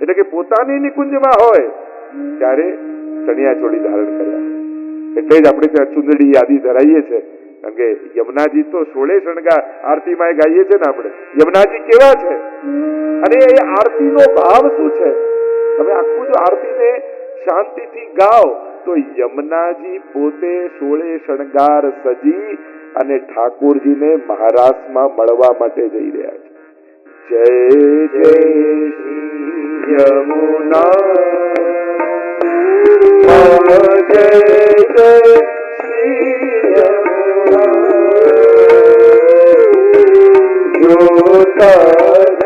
એટલે કે પોતાની નિકુંજમાં હોય, ત્યારે ચણિયા ચોળી ધારણ કર્યા. એટલે જ આપણે ત્યાં ચુંદડી યાદી ધરાઈએ છે. કારણ કે યમુનાજી તો સોળે શણગાર આરતીમાં ગાઈએ છે ને આપણે. યમુનાજી કેવા છે? અને એ આરતીનો ભાવ શું છે? તમે આખું જો આરતીને શાંતિથી ગાઓ, તો યમુનાજી પોતે સોળે શણગાર સજી અને ઠાકોરજીને મહારાષ્ટ્રમાં મળવા માટે જઈ રહ્યા છે. જય જય શ્રી યમુના જય જય શ્રી જય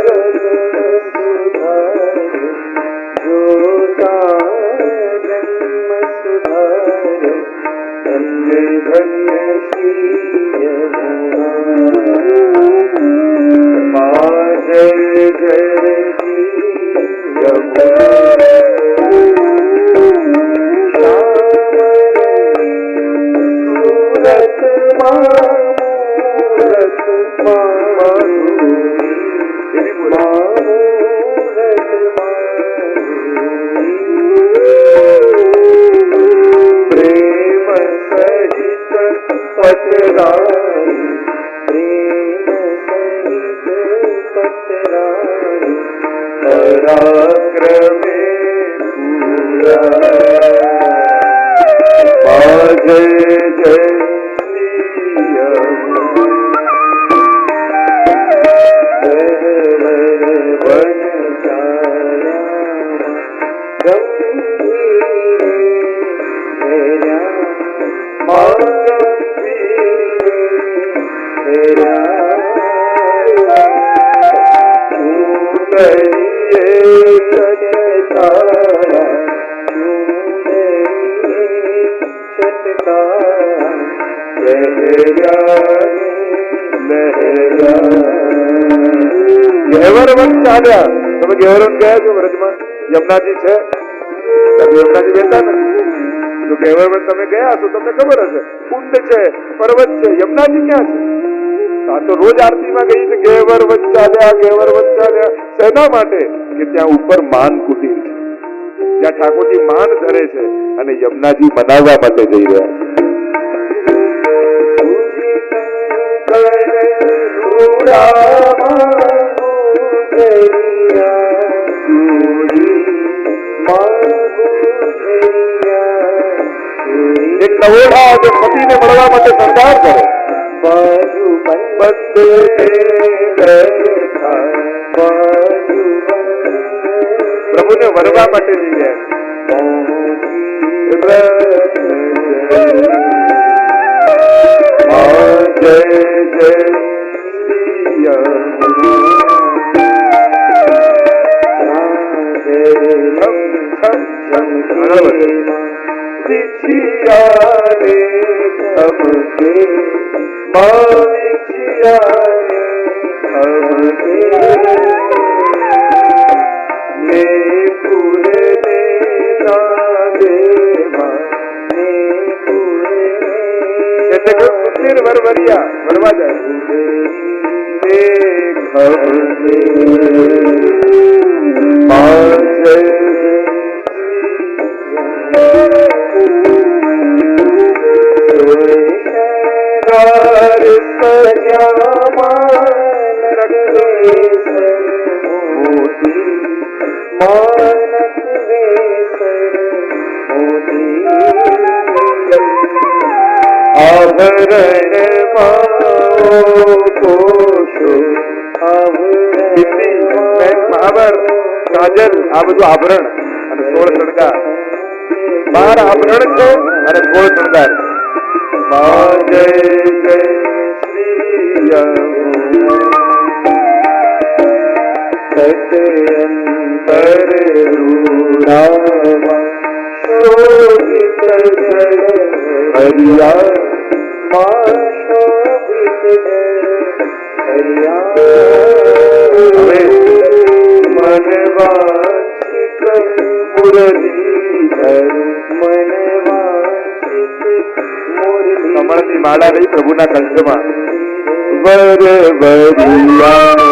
तेरा ગેવરવન ચાલ્યા તમે ગેવરવન ગયા છો વ્રજમાં યમુનાજી છે તમે યમુનાજી બેઠા નથી તો ગેવરવન તમે ગયા છો તમને ખબર હશે કુંડ છે પર્વત છે યમુનાજી ક્યાં છે તો રોજ આરતીમાં ગઈ છે, ગેવર વંચાલ્યા ગેવર વંચાલ્યા શેના માટે? કે ત્યાં ઉપર માન કુટીર છે. જ્યાં ઠાકોરજી માન ધરે છે અને યમુનાજી મનાવવા માટે જઈ રહ્યા છે. એક નવોઢા જે પતિને મળવા માટે સરદાર કરે. પ્રભુને વરવા માટે જઈ રહ્યા છે જય જય વિછિયારે અબકે મા વિછિયારે અબકે ને પૂરે ને ના આભરણ અને સોળ શણગાર બાર આભરણ છે અને સોળ શણગાર જય હરિયા કમળની માળા રહી પ્રભુના કંઠમાં વર વરિયા.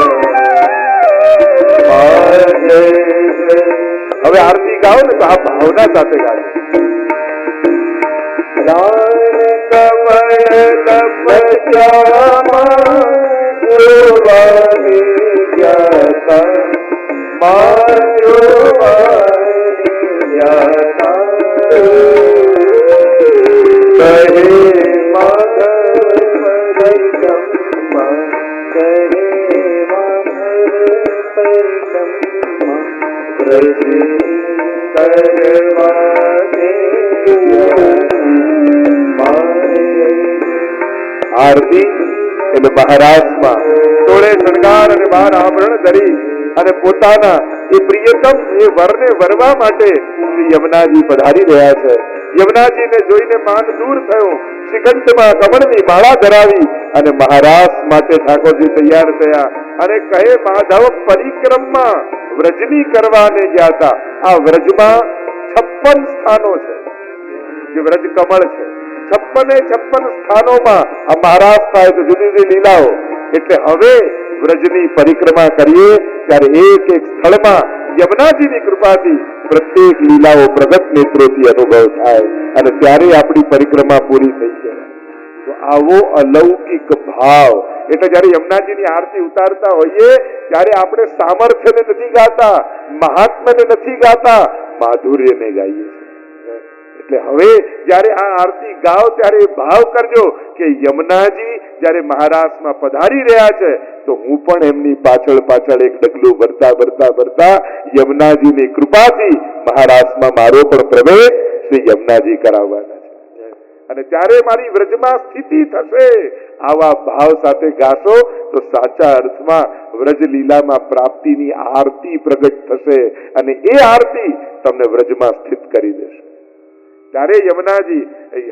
હવે આરતી ગાઓ ને તો આ ભાવના સાથે ગાજો આરતી એટલે મહારાજમાં સોળે શણગાર અને બાર આભરણ ધરી અને પોતાના એ પ્રિયતમ એ વરને વરવા માટે શ્રી યમુનાજી પધારી રહ્યા છે. યમુનાજીને જોઈને માન દૂર થયું. શ્રીકંઠમાં કમળની માળા ધરાવી અને મહારાષ્ટ્ર માટે ઠાકોરજી તૈયાર થયા અને કહે, માધવ, પરિક્રમમાં વ્રજની કરવાને ગયા હતા આ વ્રજમાં છપ્પન સ્થાનો છે. જે વ્રજ કમળ છે. છપ્પને છપ્પન સ્થાનોમાં આ મહારાજ થાય તો જુદી જુદી લીલાઓ. એટલે હવે વ્રજની પરિક્રમા કરીએ, ત્યારે એક એક સ્થળમાં યમુનાજીની કૃપાથી પ્રત્યેક લીલાઓ પ્રગટ નેત્રોથી અનુભવ થાય અને ત્યારે આપણી પરિક્રમા પૂરી થઈ જાય. તો આવો અલૌકિક ભાવ. એટલે જયારે યમુનાજીની આરતી ઉતારતા હોઈએ, ત્યારે આપણે સામર્થ્યને નથી ગાતા મહાત્મ્યને નથી ગાતા, માધુર્યને ગાઈએ એટલે હવે જ્યારે આ આરતી ગાઓ ત્યારે ભાવ કરજો કે યમુનાજી જ્યારે મહારાષ્ટ્રમાં પધારી રહ્યા છે, તો હું પણ એમની પાછળ પાછળ એક ડગલું ભરતા ભરતા ભરતા યમુનાજીની કૃપાથી મહારાષ્ટ્રમાં મારો પણ પ્રવેશ શ્રી યમુનાજી કરાવવાના છે. અને ત્યારે મારી વ્રજમાં સ્થિતિ થશે. આવા ભાવ સાથે ગાશો તો સાચા અર્થમાં વ્રજ લીલામાં પ્રાપ્તિની આરતી પ્રગટ થશે અને એ આરતી તમને વ્રજમાં સ્થિત કરી દેશે. ત્યારે યમુનાજી,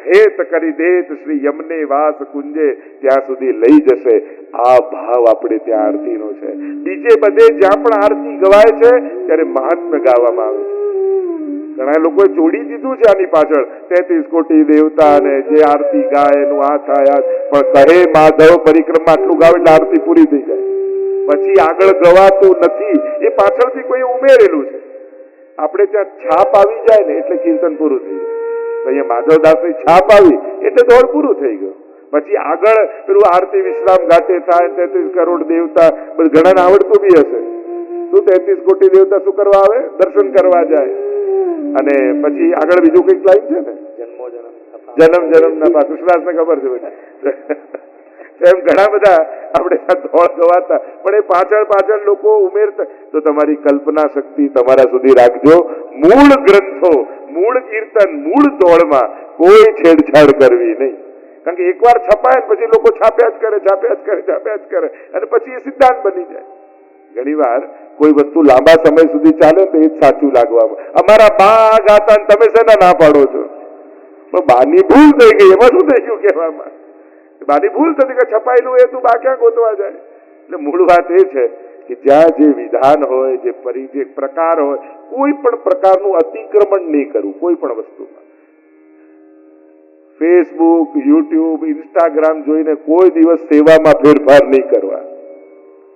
હેત કરી દેત શ્રી યમને વાસ કુંજે, ત્યાં સુધી લઈ જશે. આ ભાવ આપણે ત્યાં આરતીનો છે. બીજે બધે જ્યાં પણ આરતી ગવાય છે, ત્યારે મહાત્મ્ય ગાવામાં આવે છે. ઘણા લોકોએ જોડી દીધું છે આની પાછળ, તેત્રીસ કોટી દેવતા અને જે આરતી ગાય એનું આ થાય. પણ કહે માધવ, પરિક્રમા આટલું ગાવ એટલે આરતી પૂરી થઈ જાય. પછી આગળ ગવાતું નથી, એ પાછળથી કોઈ ઉમેરેલું છે. આપણે ત્યાં છાપ આવી જાય ને એટલે કીર્તન પૂરું થઈ જાય. તો અહીંયા માધવદાસની છાપ આવી એટલે દોડ પૂરું થઈ ગયું. પછી આગળ પેલું આરતી વિશ્રામ ઘાટે થાય તેત્રીસ કરોડ દેવતા ઘણાને આવડતું બી હશે. શું તેત્રીસ કોટી દેવતા શું કરવા આવે? દર્શન કરવા જાય. અને પછી આગળ બીજું કંઈક લાઈન છે ને? જન્મ જન્મ ના કૃષ્ણદાસ ને ખબર છે. એમ ઘણા બધા આપણે ધોળ ધોવાતા પણ એ પાછળ પાછળ લોકો ઉમેરતા. તો તમારી કલ્પના શક્તિ તમારા સુધી રાખજો. મૂળ ગ્રંથો, મૂળ કીર્તન, મૂળ દોડમાં કોઈ છેડછાડ કરવી નહીં. કારણ કે એકવાર છપાય પછી લોકો છાપ્યા જ કરે, છાપ્યા જ કરે, છાપ્યા જ કરે. અને પછી એ સિદ્ધાંત બની જાય. ઘણીવાર કોઈ વસ્તુ લાંબા સમય સુધી ચાલે તો એ જ સાચું લાગવામાં. અમારા બા ગાતા તમે શેના ના પાડો છો? પણ બાની ભૂલ થઈ ગઈ, એમાં શું થઈ ગયું કહેવામાં? બાની ભૂલ થતી કે છપાયેલું એ તું બા ક્યાં ગોતવા જાય? એટલે મૂળ વાત એ છે કે જ્યાં જે વિધાન હોય, જે પરી, જે પ્રકાર હોય, કોઈ પણ પ્રકારનું અતિક્રમણ નહીં કરવું, કોઈ પણ વસ્તુમાં. ફેસબુક યુટ્યુબ ઇન્સ્ટાગ્રામ જોઈને કોઈ દિવસ સેવામાં ફેરફાર નહીં કરવા.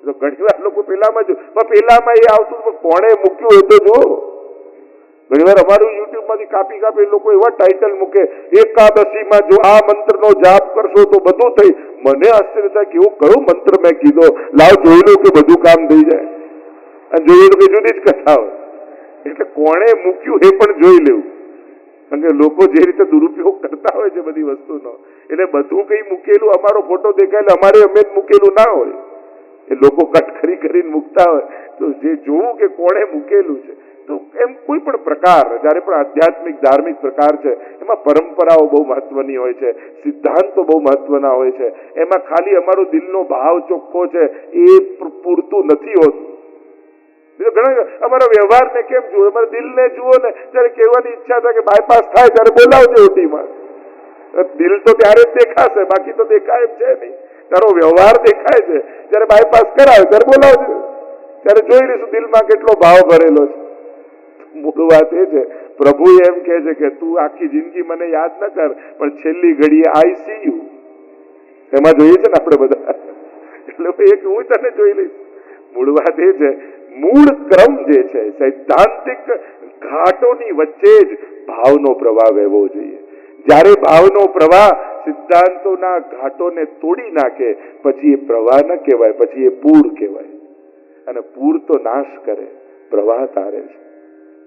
તો ઘણી વાર લોકો પેલામાં જો પેલામાં એ આવતું કોણે મૂક્યું એ તો જુઓ. ઘણી વાર અમારું યુટ્યુબમાંથી કાપી કાપી લોકો એવા ટાઇટલ મૂકે, એકાદશીમાં જો આ મંત્રનો જાપ કરશો તો બધું થઈ. મને આશ્ચર્ય થાય કે એવો કયો મંત્ર મેં કીધો. લાવ જોઈ લો કે બધું કામ થઈ જાય. અને જોઈ લો કે જુદી જ કથા હોય. એટલે કોણે મૂક્યું એ પણ જોઈ લેવું. કારણ કે લોકો જે રીતે દુરુપયોગ કરતા હોય છે બધી વસ્તુનો. એટલે બધું કઈ મૂકેલું, અમારો ફોટો દેખાયેલો અમારે અમે જ મૂકેલું ના હોય. એ લોકો કટ કરી કરીને મૂકતા હોય. તો જે જોવું કે કોણે મૂકેલું છે તો એમ કોઈ પણ પ્રકાર, જ્યારે પણ આધ્યાત્મિક, ધાર્મિક પ્રકાર છે, એમાં પરંપરાઓ બહુ મહત્વની હોય છે, સિદ્ધાંતો બહુ મહત્વના હોય છે, એમાં ખાલી અમારો દિલનો ભાવ ચોખ્ખો છે, એ પૂરતું નથી હોતું. બીજો ઘણા અમારા વ્યવહારને કેમ જુઓ? અમારા દિલને જુઓ ને. ત્યારે કહેવાની ઈચ્છા થાય કે બાયપાસ થાય, ત્યારે બોલાવજો ઓટીમાં દિલ તો ત્યારે જ દેખાશે, બાકી તો દેખાય જ છે નહીં. તારો વ્યવહાર દેખાય છે, જ્યારે બાયપાસ કરાવે, ત્યારે બોલાવજો. ત્યારે જોઈ લઈશું દિલમાં કેટલો ભાવ ભરેલો છે. મૂળ વાત એ છે પ્રભુ એમ કે છે કે તું આખી જિંદગી મને યાદ ન કર, પણ છેલ્લી ઘડીએ આઈ સી યુ. એમાં જોઈએ છે ને આપણે બધા. એટલે એક હું તને જોઈ લઈશ. મૂળ વાત એ છે, મૂળ ક્રમ જે છે, સૈદ્ધાંતિક ઘાટોની વચ્ચે જ ભાવનો પ્રવાહ વહેવો જોઈએ. જ્યારે ભાવનો પ્રવાહ સિદ્ધાંતોના ઘાટોને તોડી નાખે, પછી એ પ્રવાહ ન કહેવાય, પછી એ પૂર કહેવાય. અને પૂર તો નાશ કરે, પ્રવાહ તારે છે.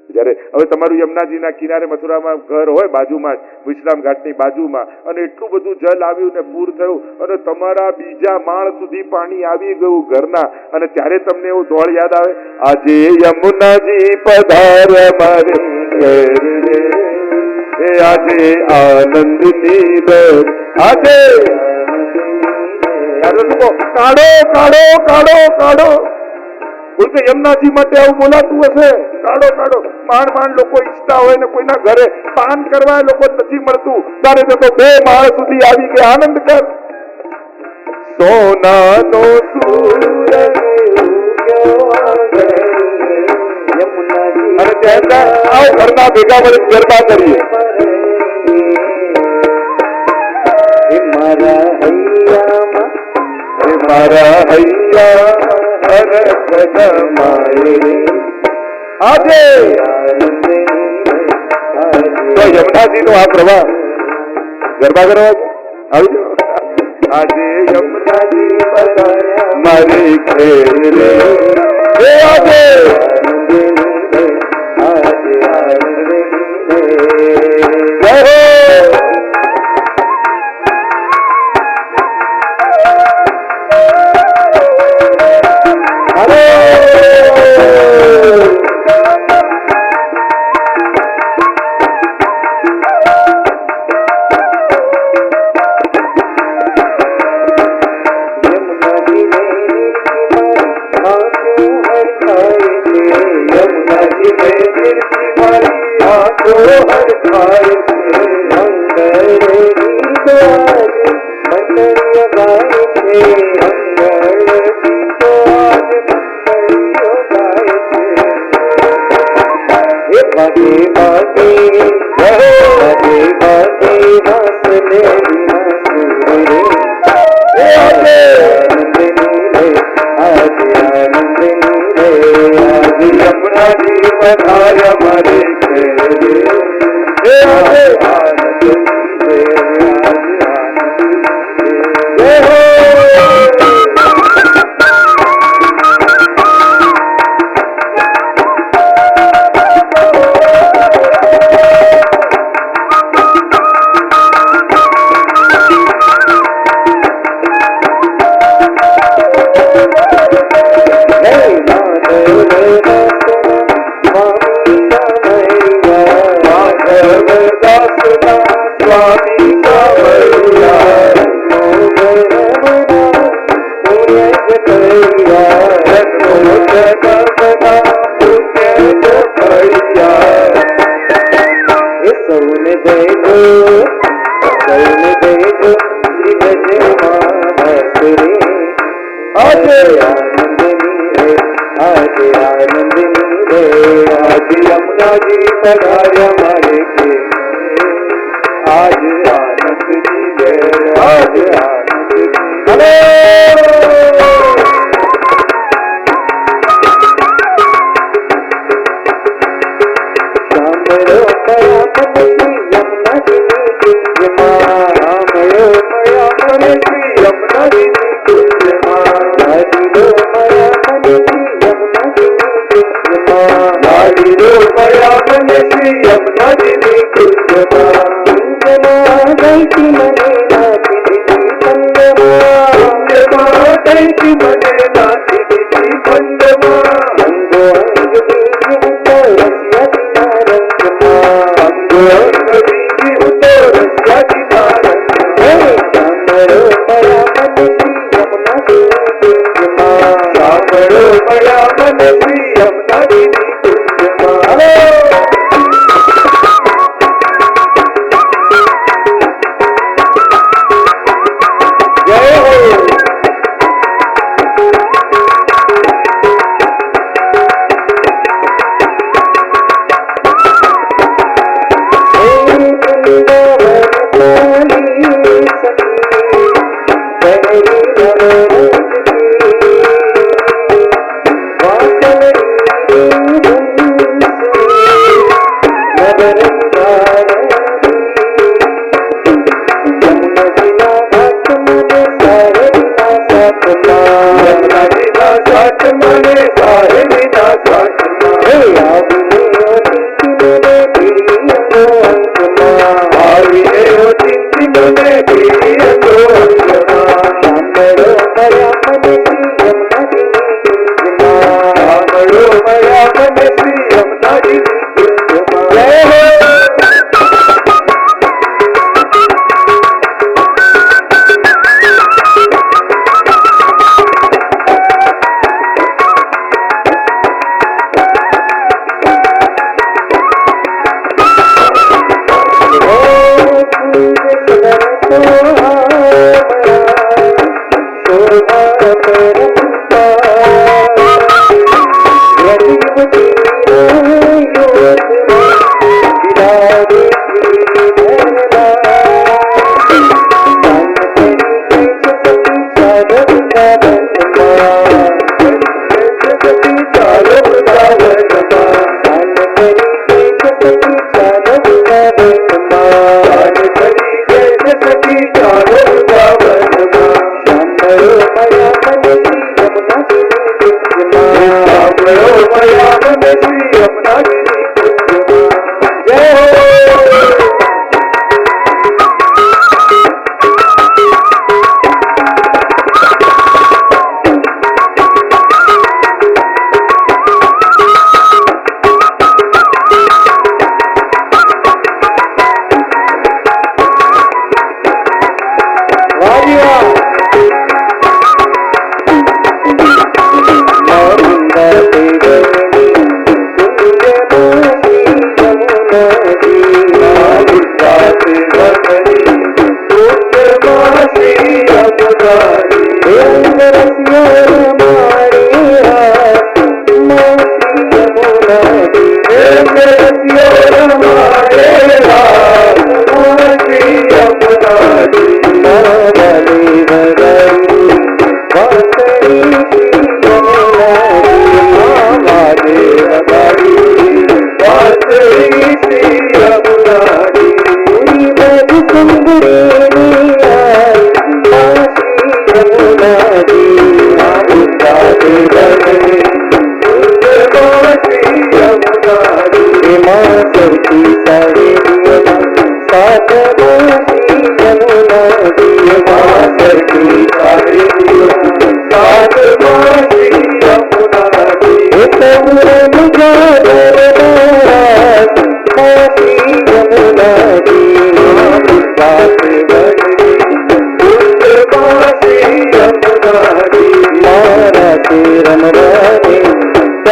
જ્યારે હવે તમારું યમુનાજીના કિનારે મથુરામાં ઘર હોય બાજુમાં વિશ્રામ ઘાટની બાજુમાં, અને એટલું બધું જલ આવ્યું ને પૂર થયું, અને તમારા બીજા માળ સુધી પાણી આવી ગયું ઘરના, અને ત્યારે તમને એવું દોડ યાદ આવે, આજે યમુનાજી પધાર. એ આજે આનંદની આજે? કાઢો કાઢો કાઢો કાઢો કોઈ કે માટે આવું બોલાતું હશે? ટાળો ટાળો માંડ માંડ લોકો ઈચ્છતા હોય ને કોઈના ઘરે પાન કરવા લોકો નથી મળતું. ત્યારે તો બે માળ સુધી આવી ગયા. આનંદ કર. સોનાનો સૂરજ અને ત્યાં આવ ઘરના ભેગા મળી ગરબા કરીએ. હે મારા હૈયા હરખ જમાય આજે તો યમુનાજી નો આ પ્રવાહ ગરબા કરવા આવી આજે યમુનાજી મારી ખેર આજે!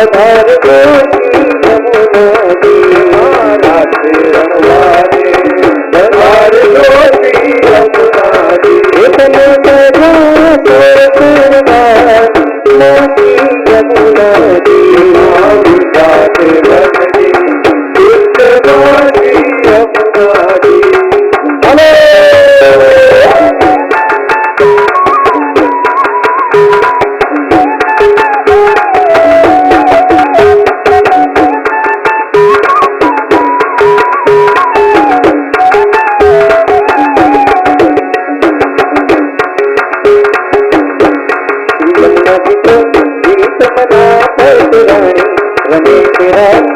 પધારજો શ્રી রে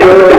जो